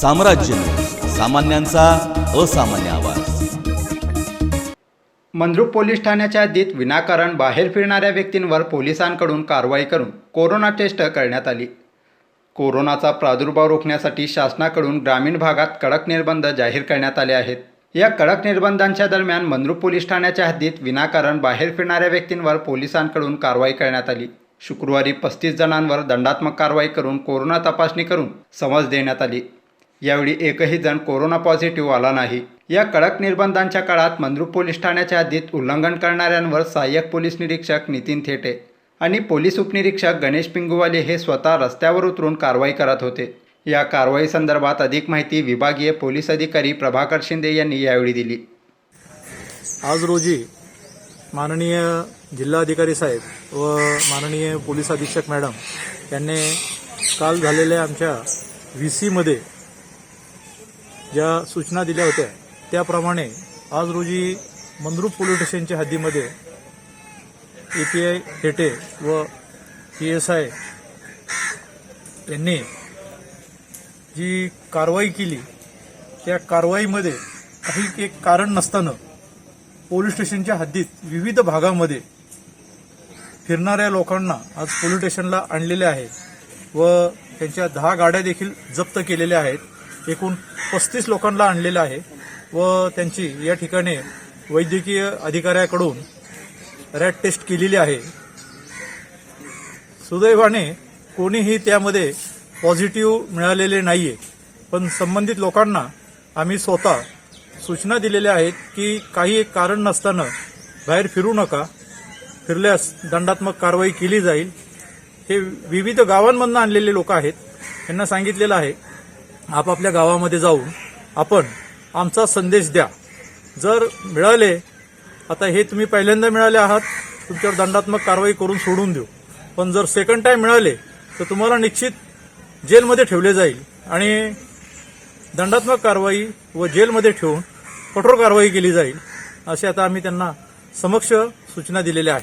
साम्राज्य सामान्यांचा असामान्य आवाज. मंद्रुप पोलीस ठाण्याच्या हद्दीत विनाकारण बाहेर फिरणाऱ्या व्यक्तींवर पोलिसांकडून कारवाई करून कोरोना टेस्ट करण्यात आली. कोरोनाचा प्रादुर्भाव रोखण्यासाठी शासनाकडून ग्रामीण भागात कडक निर्बंध जाहीर करण्यात आले आहेत. या कडक निर्बंधांच्या दरम्यान मंद्रुप पोलीस ठाण्याच्या हद्दीत विनाकारण बाहेर फिरणाऱ्या व्यक्तींवर पोलिसांकडून कारवाई करण्यात आली. शुक्रवारी पस्तीस जणांवर दंडात्मक कारवाई करून कोरोना तपासणी करून समज देण्यात आली. यावेळी एकही जण कोरोना पॉझिटिव्ह आला नाही. या कडक निर्बंधांच्या काळात मंद्रुप पोलीस ठाण्याच्या हद्दीत उल्लंघन करणाऱ्यांवर सहाय्यक पोलीस निरीक्षक नितीन थेटे आणि पोलीस उपनिरीक्षक गणेश पिंगुवाले हे स्वतः रस्त्यावर उतरून कारवाई करत होते. या कारवाई संदर्भात अधिक माहिती विभागीय पोलीस अधिकारी प्रभाकर शिंदे यांनी यावेळी दिली. आज रोजी माननीय जिल्हाधिकारी साहेब व माननीय पोलीस अधीक्षक मॅडम यांनी काल झालेल्या आमच्या व्ही सीमध्ये ज्या सूचना दिल्या होत्या त्याप्रमाणे आज रोजी मंद्रुप पोलीस स्टेशनच्या हद्दीमध्ये ए पी आय हेटे व पी एस आय यांनी जी कारवाई केली त्या कारवाईमध्ये काही एक कारण नसताना पोलीस स्टेशनच्या हद्दीत विविध भागामध्ये फिरणाऱ्या लोकांना आज पोलीस स्टेशनला आणलेले आहे व त्यांच्या दहा गाड्या देखील जप्त केलेल्या आहेत. एकूण पस्तीस लोकांना आणलेलं आहे व त्यांची या ठिकाणी वैद्यकीय अधिकाऱ्याकडून रॅट टेस्ट केलेली आहे. सुदैवाने कोणीही त्यामध्ये पॉझिटिव्ह मिळालेले नाहीये. पण संबंधित लोकांना आम्ही स्वतः सूचना दिलेल्या आहेत की काही एक कारण नसताना बाहेर फिरू नका. फिरल्यास दंडात्मक कारवाई केली जाईल. हे विविध गावांमधून आणलेले लोक आहेत. यांना सांगितलेलं आहे आपापल्या गावामध्ये जाऊन आपण आमचा संदेश द्या. जर मिळाले आता हे तुम्ही पहिल्यांदा मिळाले आहात तुमच्यावर दंडात्मक कारवाई करून सोडून देऊ. पण जर सेकंड टाइम मिळाले तर तुम्हाला निश्चित जेलमध्ये ठेवले जाईल आणि दंडात्मक कारवाई व जेलमध्ये ठेवून कठोर कारवाई केली जाईल असे आता आम्ही त्यांना समक्ष सूचना दिलेल्या आहेत.